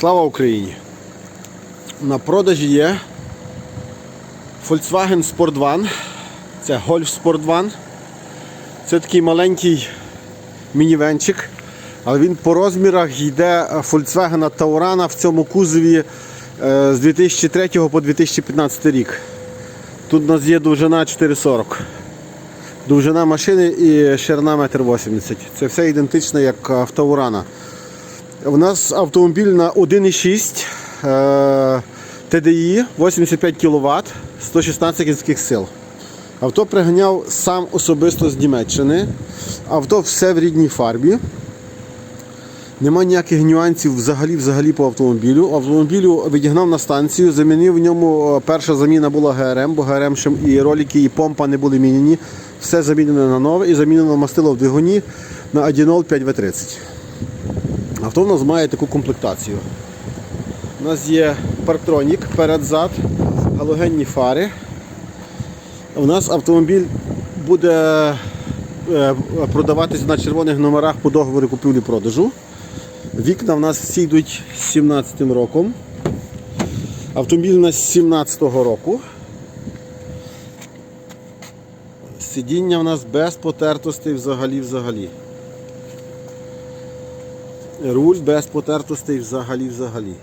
Слава Україні! На продажі є Volkswagen Sport One. Це Golf Sport One. Це такий маленький мінівенчик, але він по розмірах йде Volkswagen Taurana в цьому кузові е, з 2003 по 2015 рік. Тут у нас є довжина 4,40. Довжина машини і ширина 1,80 м. Це все ідентично, як в Таурана. У нас автомобіль на 1,6 е, TDI, 85 кВт, 116 кінських сил. Авто приганяв сам особисто з Німеччини. Авто все в рідній фарбі. Нема ніяких нюансів взагалі взагалі по автомобілю. Автомобілю відігнав на станцію, замінив в ньому. е, Перша заміна була ГРМ, бо ГРМ ще і ролики, і помпа не були мінені. Все замінено на нове і замінено мастило в двигуні на Adinol 5W30. Авто в нас має таку комплектацію. У нас є парктронік перед-зад, галогенні фари. У нас автомобіль буде е, продаватись на червоних номерах по договору купівлі-продажу. Вікна в нас всі йдуть з 17 роком. Автомобіль у нас з 17-го року. Сидіння в нас без потертостей взагалі взагалі. Руль без потертостей взагалі взагалі.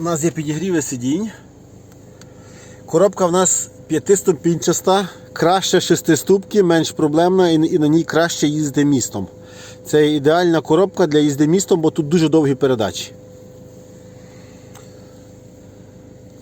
У нас є підігріви сидінь. Коробка в нас п'ятиступінчаста, краще шестиступки, менш проблемна і на ній краще їздити містом. Це ідеальна коробка для їзди містом, бо тут дуже довгі передачі.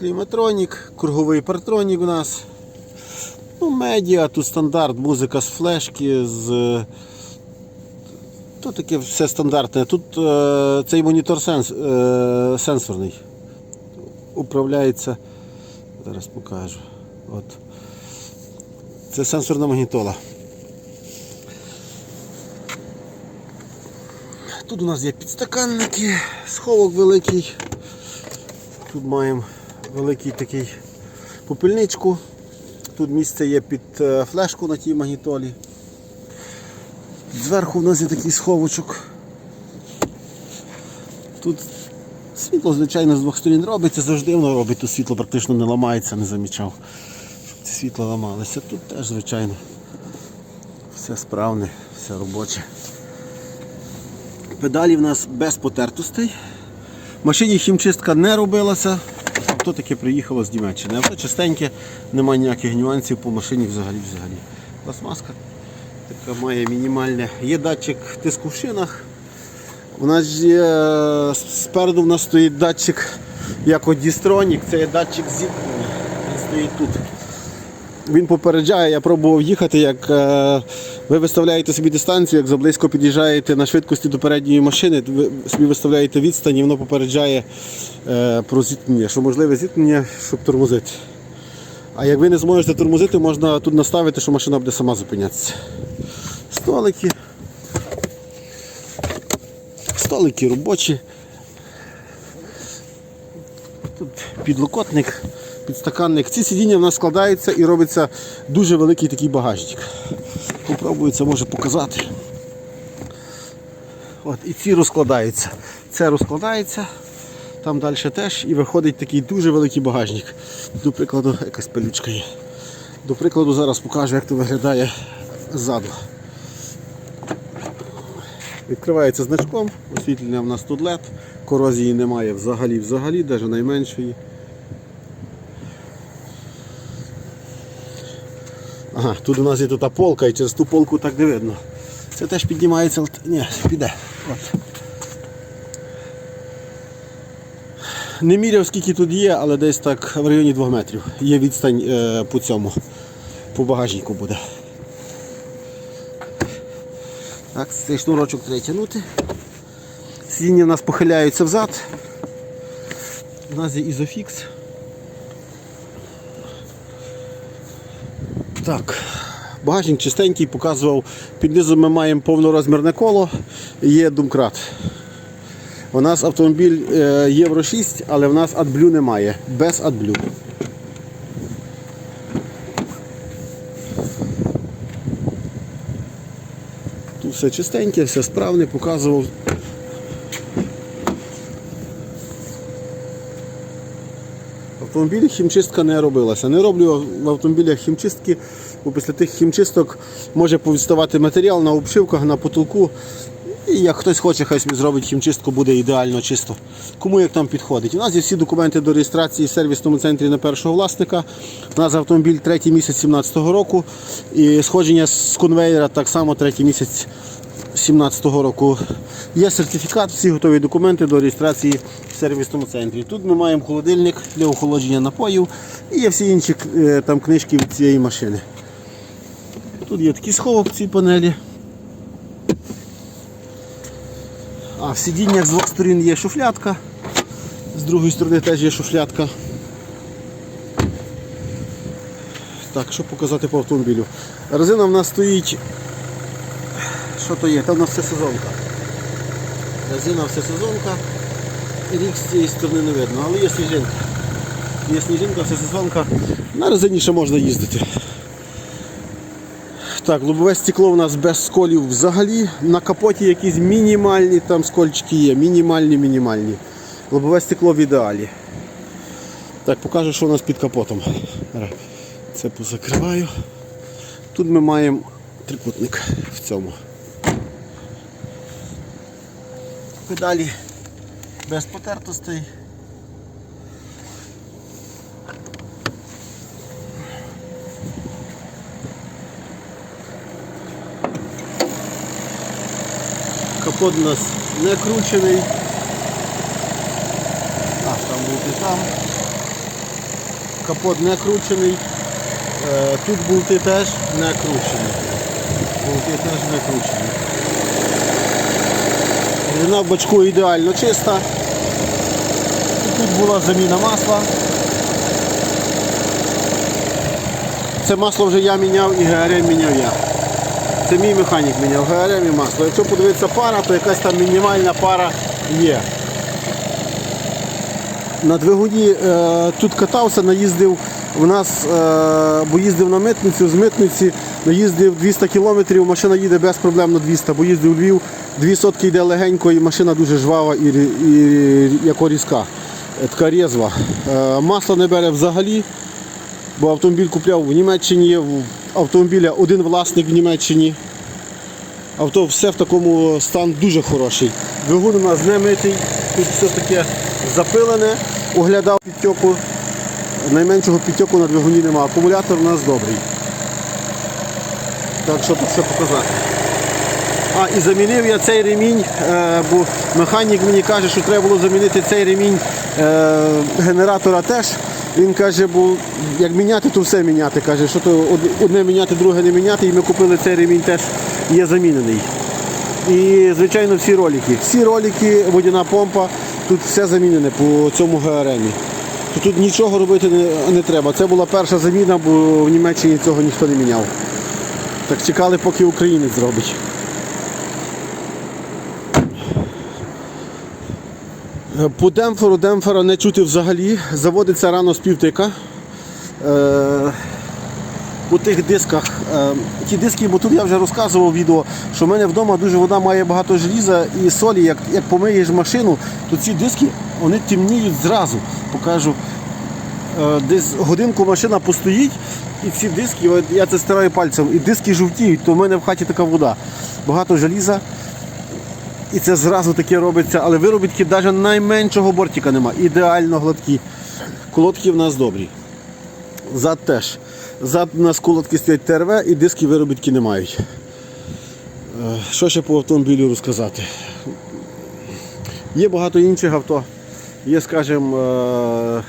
Кліматронік, круговий партронік у нас. Ну, медіа, тут стандарт, музика з флешки, з. Тут таке все стандартне. Тут е, цей монітор сенс, е, сенсорний. Управляється. Зараз покажу. От. Це сенсорна магнітола. Тут у нас є підстаканники, сховок великий. Тут маємо великий такий попільничку. Тут місце є під е, флешку на тій магнітолі. Зверху в нас є такий сховочок. Тут світло, звичайно, з двох сторін робиться, завжди воно робить, тут світло практично не ламається, не замічав, щоб ці світла ламалися. Тут теж, звичайно, все справне, все робоче. Педалі в нас без потертостей. В машині хімчистка не робилася. Авто таке приїхало з Німеччини. Авто чистеньке, немає ніяких нюансів по машині взагалі взагалі. Пластмаска така має мінімальне. Є датчик тиску в шинах. У нас є е, спереду в нас стоїть датчик як Дістронік, це є датчик зіткнення. Він стоїть тут. Він попереджає, я пробував їхати, як е, ви виставляєте собі дистанцію, як заблизько під'їжджаєте на швидкості до передньої машини, ви собі виставляєте відстань і воно попереджає е, про зіткнення, що можливе зіткнення, щоб тормозити. А як ви не зможете тормозити, можна тут наставити, що машина буде сама зупинятися. Столики. Столики робочі. Тут підлокотник, підстаканник. Ці сидіння в нас складаються і робиться дуже великий такий багажник. Попробую це може показати. От, І ці розкладаються. Це розкладається, там далі теж і виходить такий дуже великий багажник. До прикладу, якась пилючка є. До прикладу, зараз покажу, як це виглядає ззаду. Відкривається значком, освітлення в нас тут LED, корозії немає взагалі, взагалі, навіть найменшої. Ага, тут у нас є тут полка і через ту полку так не видно. Це теж піднімається, ні, піде. От. Не міряв скільки тут є, але десь так в районі 2 метрів. Є відстань е, по цьому, по багажнику буде. Так, цей шнурочок треба тягнути. Сидіння в нас похиляються взад. У нас є ізофікс. Так, багажник чистенький, показував, під низом ми маємо повнорозмірне коло і є думкрат. У нас автомобіль е, Євро 6, але в нас адблю немає, без адблю. Тут все чистеньке, все справне, показував В хімчистка не робилася. Не роблю в автомобілях хімчистки, бо після тих хімчисток може повідставати матеріал на обшивках, на потолку. І як хтось хоче, хай собі зробить хімчистку, буде ідеально чисто. Кому як там підходить. У нас є всі документи до реєстрації в сервісному центрі на першого власника. У нас автомобіль третій місяць 17-го року. І сходження з конвейера так само третій місяць 17-го року. Є сертифікат, всі готові документи до реєстрації в сервісному центрі. Тут ми маємо холодильник для охолодження напоїв і є всі інші е, там книжки від цієї машини. Тут є такий сховок в цій панелі. А в сидіннях з двох сторін є шуфлятка, з другої сторони теж є шуфлятка. Так, що показати по автомобілю? Резина в нас стоїть. Що то є? Там у нас все сезонка. Резина все сезонка. Рік з цієї сторони не видно, але є сніжинка. Є сніжинка, все сезонка. На резині ще можна їздити. Так, лобове стекло у нас без сколів взагалі. На капоті якісь мінімальні там скольчики є, мінімальні, мінімальні. Лобове стекло в ідеалі. Так, покажу, що у нас під капотом. Це позакриваю. Тут ми маємо трикутник в цьому. Педалі без потертостей. Капот у нас не кручений. А, там болти там. Капот не кручений. Е, Тут болти теж не кручені. Болти теж не кручені. Рідина в бачку ідеально чиста. І Тут була заміна масла. Це масло вже я міняв і ГРМ міняв я. Це мій механік міняв ГРМ і масло. Якщо подивитися пара, то якась там мінімальна пара є. На двигуні е, тут катався, наїздив в нас, е, бо їздив на митницю, з митниці наїздив 200 кілометрів, машина їде безпроблемно 200, бо їздив у Львів, дві сотки йде легенько і машина дуже жвава і, і як різка, е, така різва. Е, масло не бере взагалі, бо автомобіль купляв в Німеччині, автомобіля один власник в Німеччині. Авто все в такому стан дуже хороший. Двигун у нас не митий, тут все таке запилене, оглядав підтьоку. Найменшого підтьоку на двигуні немає. Акумулятор у нас добрий. Так що тут все показати. А, і замінив я цей ремінь, е, бо механік мені каже, що треба було замінити цей ремінь е, генератора теж. Він каже, бо як міняти, то все міняти. Каже, що то одне міняти, друге не міняти. І ми купили цей ремінь теж є замінений. І, звичайно, всі ролики. Всі ролики, водяна помпа, тут все замінене по цьому ГРМі. То Тут нічого робити не, не треба. Це була перша заміна, бо в Німеччині цього ніхто не міняв. Так чекали, поки українець зробить. По демпферу демпфера не чути взагалі. Заводиться рано з півтика. Е, по тих дисках. Е, ті диски, бо тут я вже розказував відео, що в мене вдома дуже вода має багато желіза і солі. Як, як помиєш машину, то ці диски вони темніють зразу. Покажу. Е, десь годинку машина постоїть, і ці диски, я це стираю пальцем, і диски жовтіють, то в мене в хаті така вода. Багато желіза. І це зразу таке робиться, але виробітки навіть найменшого бортика нема. Ідеально гладкі. Колодки в нас добрі. Зад теж. Зад у нас колодки стоять ТРВ і диски виробітки не мають. Е, Що ще по автомобілю розказати? Є багато інших авто. Є, скажімо, е,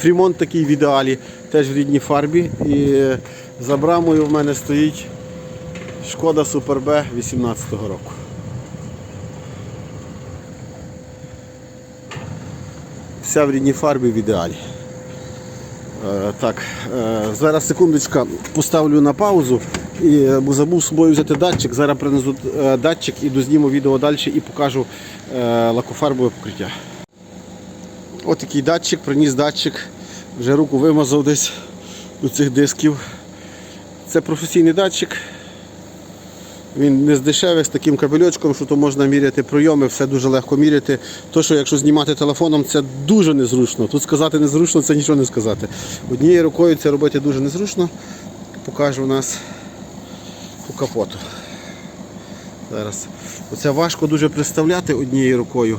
фрімонт такий в ідеалі, теж в рідній фарбі. І за брамою в мене стоїть шкода Супер Б 18-го року. Вся в в ідеалі. Е, Так, е, зараз секундочка поставлю на паузу, і, е, забув з собою взяти датчик. Зараз принесу датчик і дозніму відео далі і покажу лакофарбове покриття. Ось такий датчик, приніс датчик, вже руку вимазав десь до цих дисків. Це професійний датчик. Він не з дешевих, з таким кабельочком, що то можна міряти прийоми, все дуже легко міряти. То, що якщо знімати телефоном, це дуже незручно. Тут сказати незручно, це нічого не сказати. Однією рукою це робити дуже незручно. Покажу у нас по капоту. Зараз. Оце важко дуже представляти однією рукою.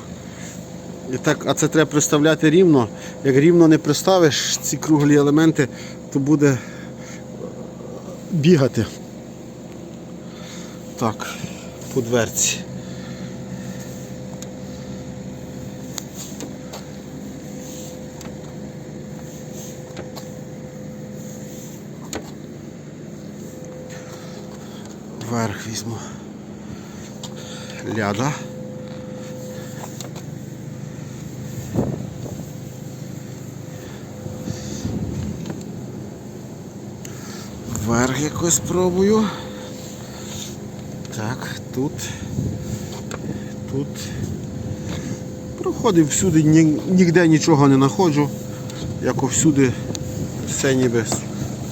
І так, а це треба представляти рівно. Як рівно не приставиш ці круглі елементи, то буде бігати. Так, по дверці. Вверх візьму. Ляда. Вверх якось спробую. Так, тут. Тут. Проходив всюди, ні- ніде нічого не знаходжу. Як всюди все ніби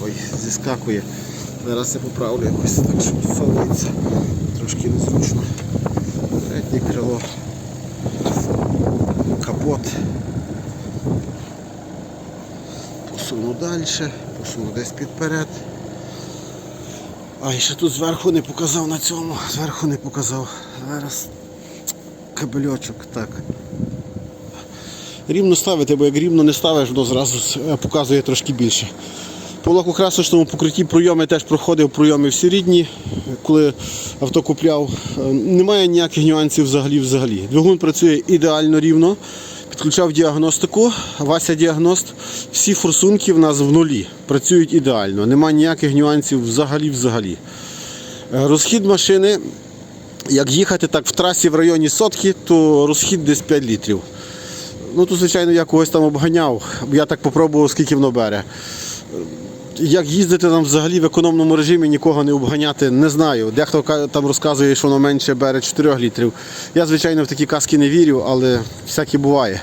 ой, зіскакує. Зараз я поправлю якось так, щоб совується. Трошки незручно. Переднє крило. Капот. Посуну далі, посуну десь підперед. А і ще тут зверху не показав на цьому, зверху не показав. Зараз кабельочок, так. Рівно ставити, бо як рівно не ставиш, воно зразу е, показує трошки більше. По лакокрасочному покритті пройоми теж проходив пройоми всі рідні, коли авто купляв. Е, Немає ніяких нюансів взагалі взагалі. Двигун працює ідеально рівно. Підключав діагностику, Вася діагност. Всі форсунки в нас в нулі. Працюють ідеально. Немає ніяких нюансів взагалі взагалі. Е, Розхід машини, як їхати так в трасі в районі сотки, то розхід десь 5 літрів. Ну тут, звичайно, я когось там обганяв. Я так попробував, скільки воно бере. Як їздити там взагалі в економному режимі, нікого не обганяти, не знаю. Дехто там розказує, що воно менше бере 4 літрів. Я, звичайно, в такі казки не вірю, але всяке буває.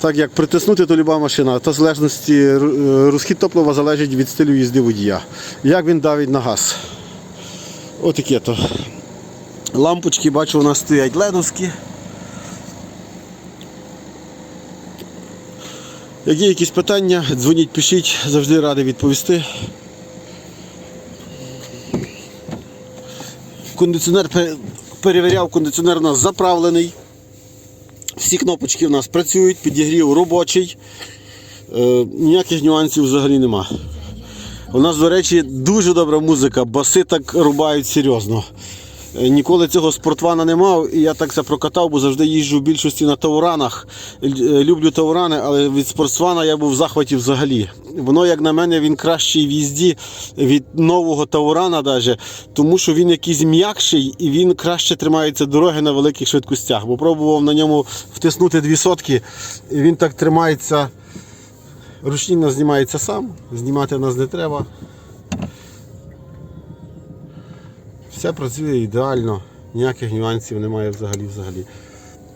Так як притиснути, то люба машина, та залежності е, розхід топлива залежить від стилю їзди водія. Як він давить на газ. Отаке то. Лампочки, бачу, у нас стоять ледовські. Як є якісь питання, дзвоніть, пишіть, завжди радий відповісти. Кондиціонер перевіряв, кондиціонер у нас заправлений. Всі кнопочки у нас працюють, підігрів робочий. Е, ніяких нюансів взагалі нема. У нас, до речі, дуже добра музика, баси так рубають серйозно. Е, Ніколи цього спортвана не мав, і я так це прокатав, бо завжди їжджу в більшості на тауранах. Е, Люблю таурани, але від спортсвана я був в захваті взагалі. Воно, як на мене, він кращий в їзді від нового таурана, даже, тому що він якийсь м'якший і він краще тримається дороги на великих швидкостях. Бо пробував на ньому втиснути дві сотки, і він так тримається. Нас знімається сам, знімати нас не треба. Все працює ідеально, ніяких нюансів немає взагалі взагалі.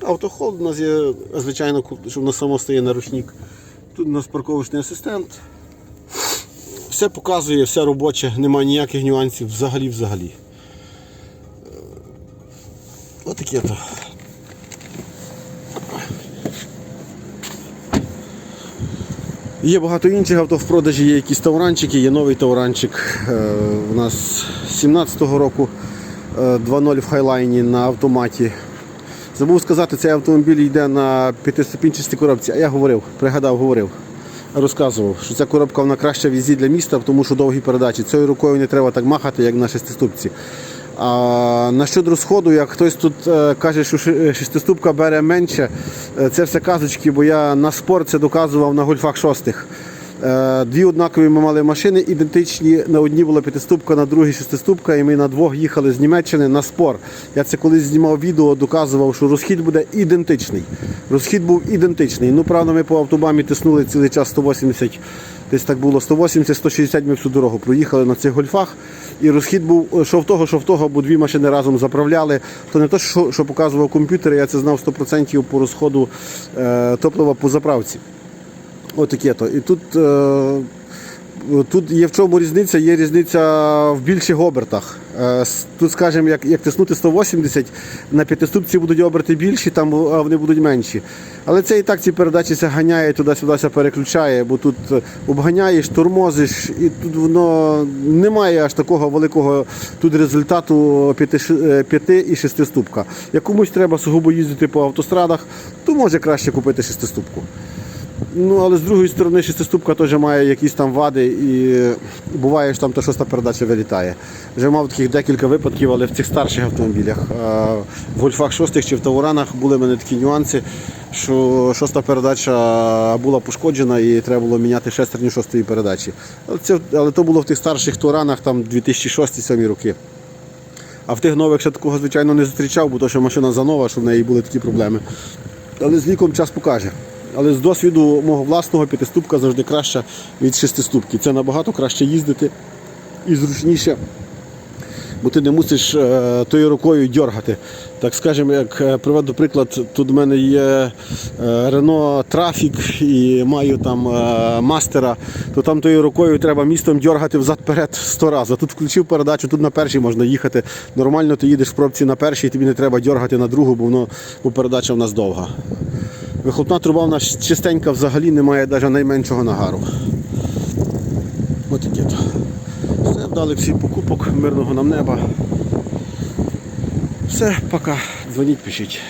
Автохолд у нас є, звичайно, що в само стає на ручник. Тут у нас парковочний асистент. Все показує, все робоче, немає ніяких нюансів взагалі взагалі. Е, Отаке то. Є багато інших авто в продажі, є якісь тавранчики, є новий тавранчик. Е, у нас 17-го року е, 2.0 в хайлайні на автоматі. Забув сказати, цей автомобіль йде на п'ятиступінчастій коробці, а я говорив, пригадав, говорив. Розказував, що ця коробка вона краща в їзді для міста, тому що довгі передачі. Цією рукою не треба так махати, як на шестиступці. А насчет розходу, як хтось тут е, каже, що шестиступка бере менше, е, це все казочки, бо я на спорт це доказував на гольфах шостих. Е, Дві однакові ми мали машини, ідентичні. На одній була п'ятиступка, на другій шестиступка, і ми на двох їхали з Німеччини на спор. Я це колись знімав відео, доказував, що розхід буде ідентичний. Розхід був ідентичний. Ну, правда, ми по автобамі тиснули цілий час 180, десь так було 180-160 ми всю дорогу проїхали на цих гольфах. І розхід був е, що в того, що в того, бо дві машини разом заправляли. То не те, що, що показував комп'ютер, я це знав 100% по розходу е, топлива по заправці. Отаке то. І тут е, Тут є в чому різниця? Є різниця в більших обертах. Е, Тут, скажімо, як, як тиснути 180, на п'ятиступці будуть оберти більші, там вони будуть менші. Але це і так ці передачі ся ганяє, туди-сюди переключає, бо тут е, обганяєш, тормозиш, і тут воно немає аж такого великого тут результату 5 і 6 ступка. Як комусь треба сугубо їздити по автострадах, то може краще купити шестиступку. Ну, але з другої сторони, шестиступка теж має якісь там вади і буває, що там та шоста передача вилітає. Вже мав таких декілька випадків, але в цих старших автомобілях. В гольфах шостих чи в Тауранах були в мене такі нюанси, що шоста передача була пошкоджена і треба було міняти шестерню шостої передачі. Але, це, але то було в тих старших Тауранах, там 2006-2007 роки. А в тих нових ще такого, звичайно, не зустрічав, бо то, що машина занова, що в неї були такі проблеми. Але з ліком час покаже. Але з досвіду мого власного п'ятиступка завжди краща від шестиступки. Це набагато краще їздити і зручніше, бо ти не мусиш е, тою рукою дергати. Так скажемо, як е, приведу приклад, тут в мене є е, Renault Traffic і маю там мастера, то там тою рукою треба містом дергати взад-перед 100 разів. Тут включив передачу, тут на першій можна їхати. Нормально ти їдеш в пробці на першій, тобі не треба дергати на другу, бо воно бо передача в нас довга. Вихлопна труба в нас чистенька взагалі немає навіть найменшого нагару. Ось і то. Все, вдали всі покупок, мирного нам неба. Все, пока. Дзвоніть, пишіть.